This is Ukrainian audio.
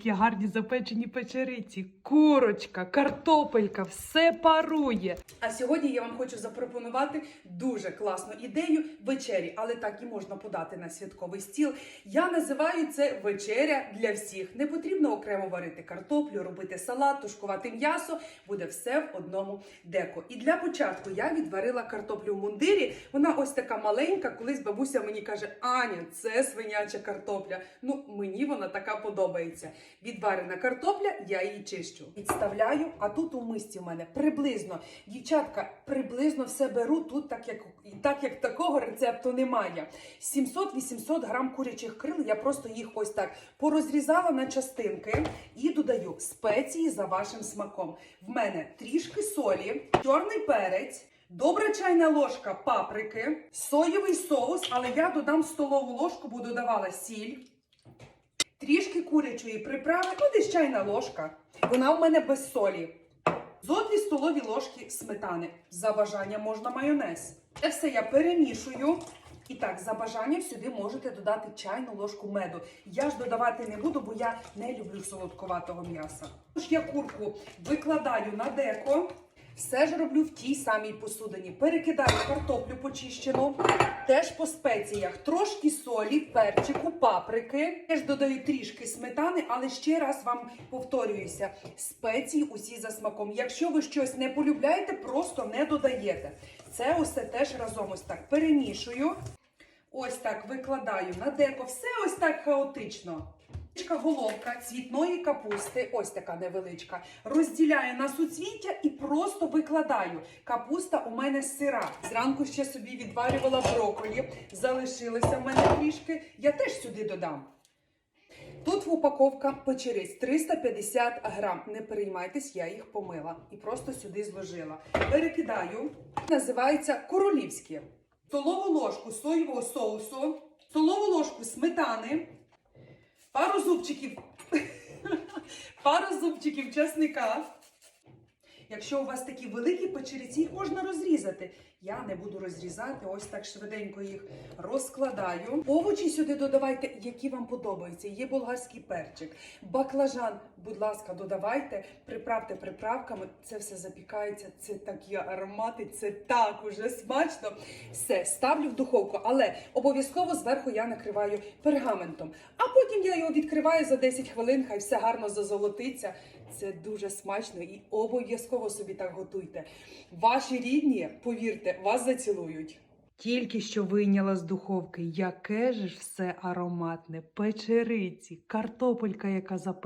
які гарні запечені печериці, курочка, картопелька, все парує. А сьогодні я вам хочу запропонувати дуже класну ідею вечері, але так і можна подати на святковий стіл. Я називаю це вечеря для всіх. Не потрібно окремо варити картоплю, робити салат, тушкувати м'ясо. Буде все в одному деко. І для початку я відварила картоплю в мундирі. Вона ось така маленька. Колись бабуся мені каже: Аня, це свиняча картопля. Ну, мені вона така подобається. Відварена картопля, я її чищу. Відставляю, а тут у мисці в мене приблизно, дівчатка, приблизно все беру тут, так як, так як такого рецепту немає. 700-800 грам курячих крил, я просто їх ось так порозрізала на частинки і додаю спеції за вашим смаком. В мене трішки солі, чорний перець. Добра чайна ложка паприки, соєвий соус, але я додам столову ложку, бо додавала сіль, трішки курячої приправи, ну чайна ложка. Вона у мене без солі. Зо дві столові ложки сметани. За бажанням можна майонез. Це все я перемішую. І так, за бажанням сюди можете додати чайну ложку меду. Я ж додавати не буду, бо я не люблю солодковатого м'яса. Тож я курку викладаю на деко. Все ж роблю в тій самій посудині. Перекидаю картоплю почищену, теж по спеціях. Трошки солі, перчику, паприки. Теж додаю трішки сметани, але ще раз вам повторююся: спеції усі за смаком. Якщо ви щось не полюбляєте, просто не додаєте. Це усе теж разом ось так перемішую. Ось так викладаю на деко. Все ось так хаотично. Головка цвітної капусти, ось така невеличка, розділяю на суцвіття і просто викладаю. Капуста у мене сира. Зранку ще собі відварювала брокколі, залишилося в мене трішки. Я теж сюди додам. Тут упаковка печериць 350 грам. Не переймайтесь, я їх помила і просто сюди зложила. Перекидаю. Називається королівське. Столову ложку соєвого соусу, столову ложку сметани, пару зубчиків, пару зубчиків чесника. Якщо у вас такі великі печериці, їх можна розрізати. Я не буду розрізати, ось так швиденько їх розкладаю. Овочі сюди додавайте, які вам подобаються. Є болгарський перчик, баклажан, будь ласка, додавайте, приправте приправками. Це все запікається. Це такі аромати, це так уже смачно. Все, ставлю в духовку, але обов'язково зверху я накриваю пергаментом. А потім я його відкриваю за 10 хвилин, хай все гарно зазолотиться. Це дуже смачно і обов'язково собі так готуйте. Ваші рідні, повірте, вас зацілують. Тільки що вийняла з духовки, яке ж все ароматне, печериці, картопелька, яка запечена.